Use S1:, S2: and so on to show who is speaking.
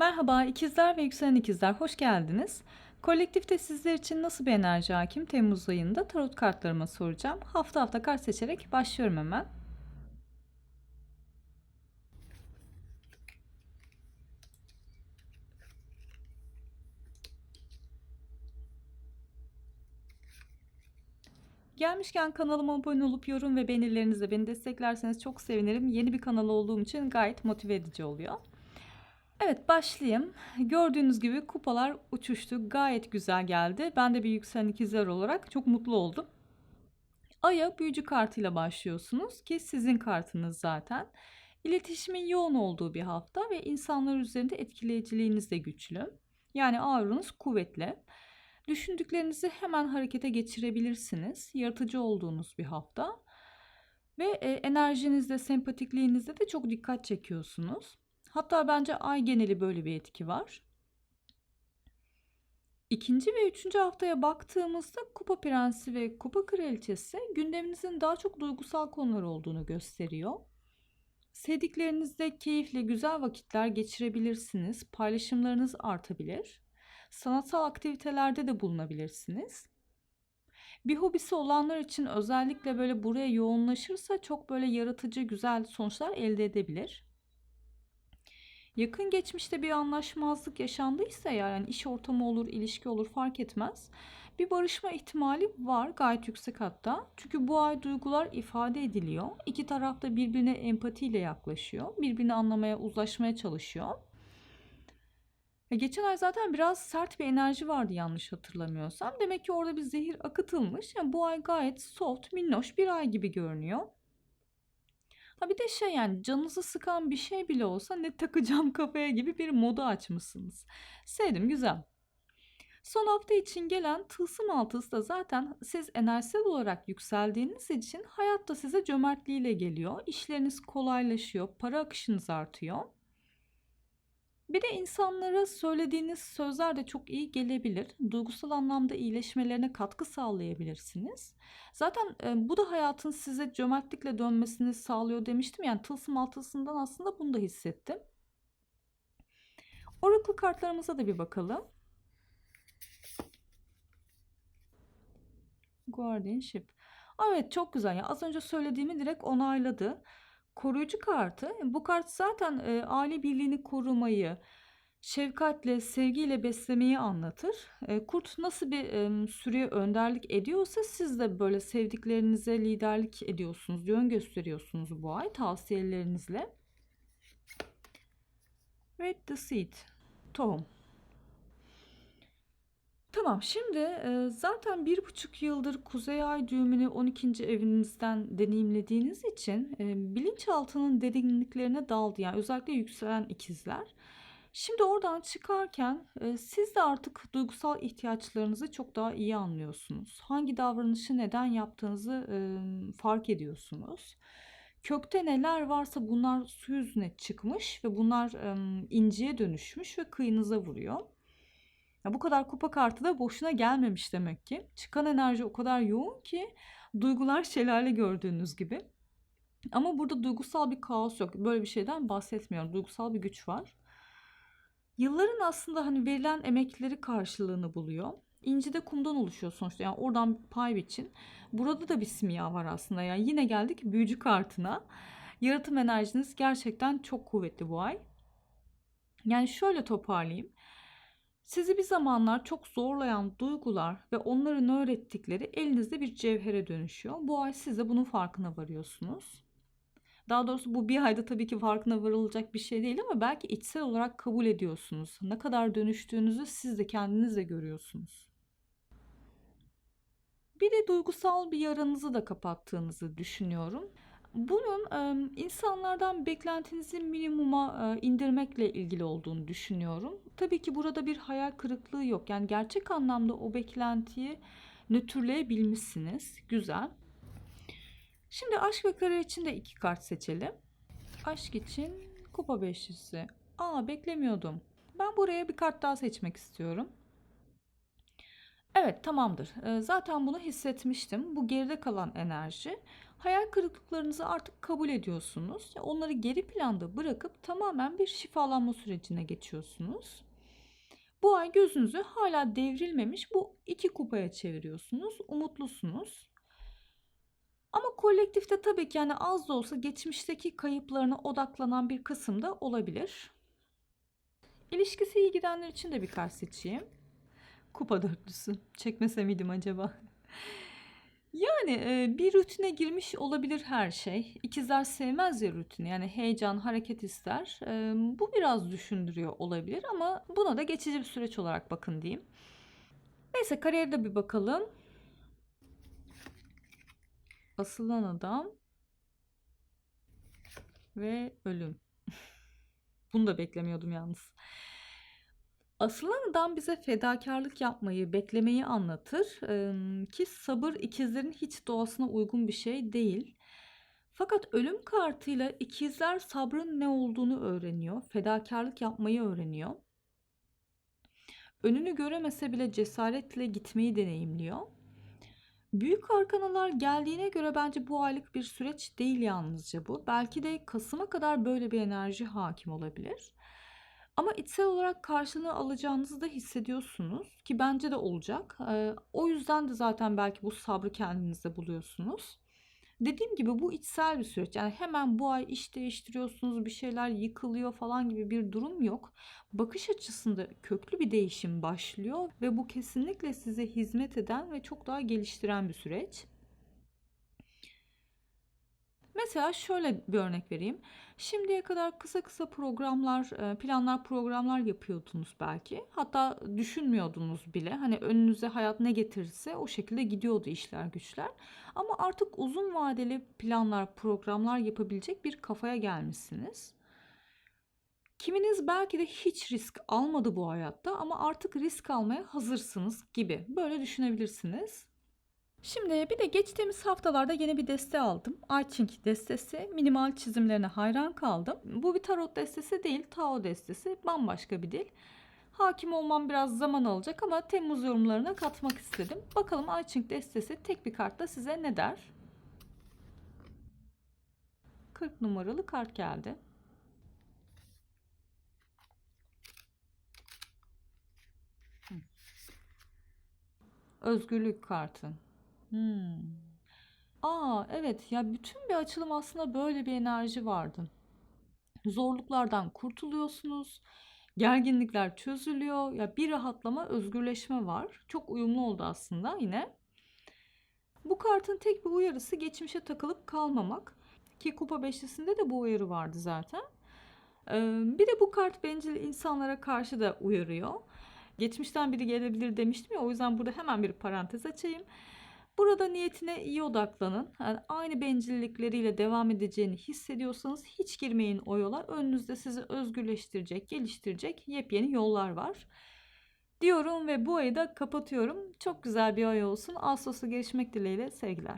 S1: Merhaba ikizler ve yükselen ikizler hoş geldiniz. Kolektifte sizler için nasıl bir enerji hakim Temmuz ayında tarot kartlarıma soracağım. Hafta hafta kart seçerek başlıyorum hemen. Gelmişken kanalıma abone olup yorum ve beğenilerinizle beni desteklerseniz çok sevinirim. Yeni bir kanal olduğum için gayet motive edici oluyor. Evet başlayayım. Gördüğünüz gibi kupalar uçuştu. Gayet güzel geldi. Ben de bir yükselen ikizler olarak çok mutlu oldum. Ay'a büyücü kartıyla başlıyorsunuz ki sizin kartınız zaten. İletişimin yoğun olduğu bir hafta ve insanlar üzerinde etkileyiciliğiniz de güçlü. Yani aurunuz kuvvetli. Düşündüklerinizi hemen harekete geçirebilirsiniz. Yaratıcı olduğunuz bir hafta. Ve e, enerjinizde, sempatikliğinizde de çok dikkat çekiyorsunuz. Hatta bence ay geneli böyle bir etki var. İkinci ve üçüncü haftaya baktığımızda Kupa Prensi ve Kupa Kraliçesi gündeminizin daha çok duygusal konular olduğunu gösteriyor. Sevdiklerinizle keyifli güzel vakitler geçirebilirsiniz. Paylaşımlarınız artabilir. Sanatsal aktivitelerde de bulunabilirsiniz. Bir hobisi olanlar için özellikle böyle buraya yoğunlaşırsa çok böyle yaratıcı güzel sonuçlar elde edebilir. Yakın geçmişte bir anlaşmazlık yaşandıysa yani iş ortamı olur, ilişki olur fark etmez. Bir barışma ihtimali var gayet yüksek hatta. Çünkü bu ay duygular ifade ediliyor. İki taraf da birbirine empatiyle yaklaşıyor. Birbirini anlamaya, uzlaşmaya çalışıyor. E geçen ay zaten biraz sert bir enerji vardı yanlış hatırlamıyorsam. Demek ki orada bir zehir akıtılmış. Yani bu ay gayet soft, minnoş bir ay gibi görünüyor. Ha bir de şey yani canınızı sıkan bir şey bile olsa ne takacağım kafaya gibi bir modu açmışsınız. Sevdim güzel. Son hafta için gelen tılsım altısı da zaten siz enerjisel olarak yükseldiğiniz için hayatta size cömertliğiyle geliyor. İşleriniz kolaylaşıyor, para akışınız artıyor. Bir de insanlara söylediğiniz sözler de çok iyi gelebilir. Duygusal anlamda iyileşmelerine katkı sağlayabilirsiniz. Zaten e, bu da hayatın size cömertlikle dönmesini sağlıyor demiştim. Yani tılsım altısından aslında bunu da hissettim. Oracle kartlarımıza da bir bakalım. Guardianship. Evet çok güzel. Yani az önce söylediğimi direkt onayladı. Koruyucu kartı. Bu kart zaten e, aile birliğini korumayı, şefkatle, sevgiyle beslemeyi anlatır. E, kurt nasıl bir e, sürüye önderlik ediyorsa siz de böyle sevdiklerinize liderlik ediyorsunuz, yön gösteriyorsunuz bu ay tavsiyelerinizle. Red the seed, tohum. Tamam şimdi zaten bir buçuk yıldır Kuzey Ay düğümünü 12. evinizden deneyimlediğiniz için e, bilinçaltının derinliklerine daldı. Yani özellikle yükselen ikizler. Şimdi oradan çıkarken siz de artık duygusal ihtiyaçlarınızı çok daha iyi anlıyorsunuz. Hangi davranışı neden yaptığınızı fark ediyorsunuz. Kökte neler varsa bunlar su yüzüne çıkmış ve bunlar inciye dönüşmüş ve kıyınıza vuruyor. Ya bu kadar kupa kartı da boşuna gelmemiş demek ki. Çıkan enerji o kadar yoğun ki duygular şelale gördüğünüz gibi. Ama burada duygusal bir kaos yok. Böyle bir şeyden bahsetmiyorum. Duygusal bir güç var. Yılların aslında hani verilen emekleri karşılığını buluyor. İnci de kumdan oluşuyor sonuçta. Yani oradan pay biçin. Burada da bir simya var aslında. Yani yine geldik büyücü kartına. Yaratım enerjiniz gerçekten çok kuvvetli bu ay. Yani şöyle toparlayayım. Sizi bir zamanlar çok zorlayan duygular ve onların öğrettikleri elinizde bir cevhere dönüşüyor. Bu ay siz de bunun farkına varıyorsunuz. Daha doğrusu bu bir ayda tabii ki farkına varılacak bir şey değil ama belki içsel olarak kabul ediyorsunuz. Ne kadar dönüştüğünüzü siz de kendiniz de görüyorsunuz. Bir de duygusal bir yaranızı da kapattığınızı düşünüyorum. Bunun insanlardan beklentinizi minimuma indirmekle ilgili olduğunu düşünüyorum. Tabii ki burada bir hayal kırıklığı yok. Yani gerçek anlamda o beklentiyi nötrleyebilmişsiniz. Güzel. Şimdi aşk ve kariyer için de iki kart seçelim. Aşk için kupa beşlisi. Aa beklemiyordum. Ben buraya bir kart daha seçmek istiyorum. Evet tamamdır. Zaten bunu hissetmiştim. Bu geride kalan enerji Hayal kırıklıklarınızı artık kabul ediyorsunuz. Onları geri planda bırakıp tamamen bir şifalanma sürecine geçiyorsunuz. Bu ay gözünüzü hala devrilmemiş bu iki kupaya çeviriyorsunuz. Umutlusunuz. Ama kolektifte tabii ki yani az da olsa geçmişteki kayıplarına odaklanan bir kısım da olabilir. İlişkisi iyi gidenler için de birkaç seçeyim. Kupa dörtlüsü. Çekmese miydim acaba? Yani e, bir rutine girmiş olabilir her şey. İkizler sevmez ya rutini. Yani heyecan, hareket ister. E, bu biraz düşündürüyor olabilir ama buna da geçici bir süreç olarak bakın diyeyim. Neyse kariyerde bir bakalım. Asılan adam ve ölüm. Bunu da beklemiyordum yalnız. Asılan adam bize fedakarlık yapmayı, beklemeyi anlatır ki sabır ikizlerin hiç doğasına uygun bir şey değil. Fakat ölüm kartıyla ikizler sabrın ne olduğunu öğreniyor, fedakarlık yapmayı öğreniyor. Önünü göremese bile cesaretle gitmeyi deneyimliyor. Büyük arkanalar geldiğine göre bence bu aylık bir süreç değil yalnızca bu. Belki de Kasım'a kadar böyle bir enerji hakim olabilir. Ama içsel olarak karşılığını alacağınızı da hissediyorsunuz ki bence de olacak. O yüzden de zaten belki bu sabrı kendinizde buluyorsunuz. Dediğim gibi bu içsel bir süreç. Yani hemen bu ay iş değiştiriyorsunuz, bir şeyler yıkılıyor falan gibi bir durum yok. Bakış açısında köklü bir değişim başlıyor ve bu kesinlikle size hizmet eden ve çok daha geliştiren bir süreç. Mesela şöyle bir örnek vereyim. Şimdiye kadar kısa kısa programlar, e, planlar, programlar yapıyordunuz belki. Hatta düşünmüyordunuz bile. Hani önünüze hayat ne getirirse o şekilde gidiyordu işler güçler. Ama artık uzun vadeli planlar, programlar yapabilecek bir kafaya gelmişsiniz. Kiminiz belki de hiç risk almadı bu hayatta ama artık risk almaya hazırsınız gibi. Böyle düşünebilirsiniz. Şimdi bir de geçtiğimiz haftalarda yeni bir deste aldım. Arching destesi. Minimal çizimlerine hayran kaldım. Bu bir tarot destesi değil, Tao destesi. Bambaşka bir dil. Hakim olmam biraz zaman alacak ama Temmuz yorumlarına katmak istedim. Bakalım Arching destesi tek bir kartla size ne der? 40 numaralı kart geldi. Özgürlük kartı. Hmm. Aa evet ya bütün bir açılım aslında böyle bir enerji vardı. Zorluklardan kurtuluyorsunuz. Gerginlikler çözülüyor. Ya bir rahatlama, özgürleşme var. Çok uyumlu oldu aslında yine. Bu kartın tek bir uyarısı geçmişe takılıp kalmamak. Ki kupa beşlisinde de bu uyarı vardı zaten. Ee, bir de bu kart bencil insanlara karşı da uyarıyor. Geçmişten biri gelebilir demiştim ya o yüzden burada hemen bir parantez açayım. Burada niyetine iyi odaklanın. Yani aynı bencillikleriyle devam edeceğini hissediyorsanız hiç girmeyin o yola. Önünüzde sizi özgürleştirecek, geliştirecek yepyeni yollar var. Diyorum ve bu ayı da kapatıyorum. Çok güzel bir ay olsun. Ağustos'ta görüşmek dileğiyle sevgiler.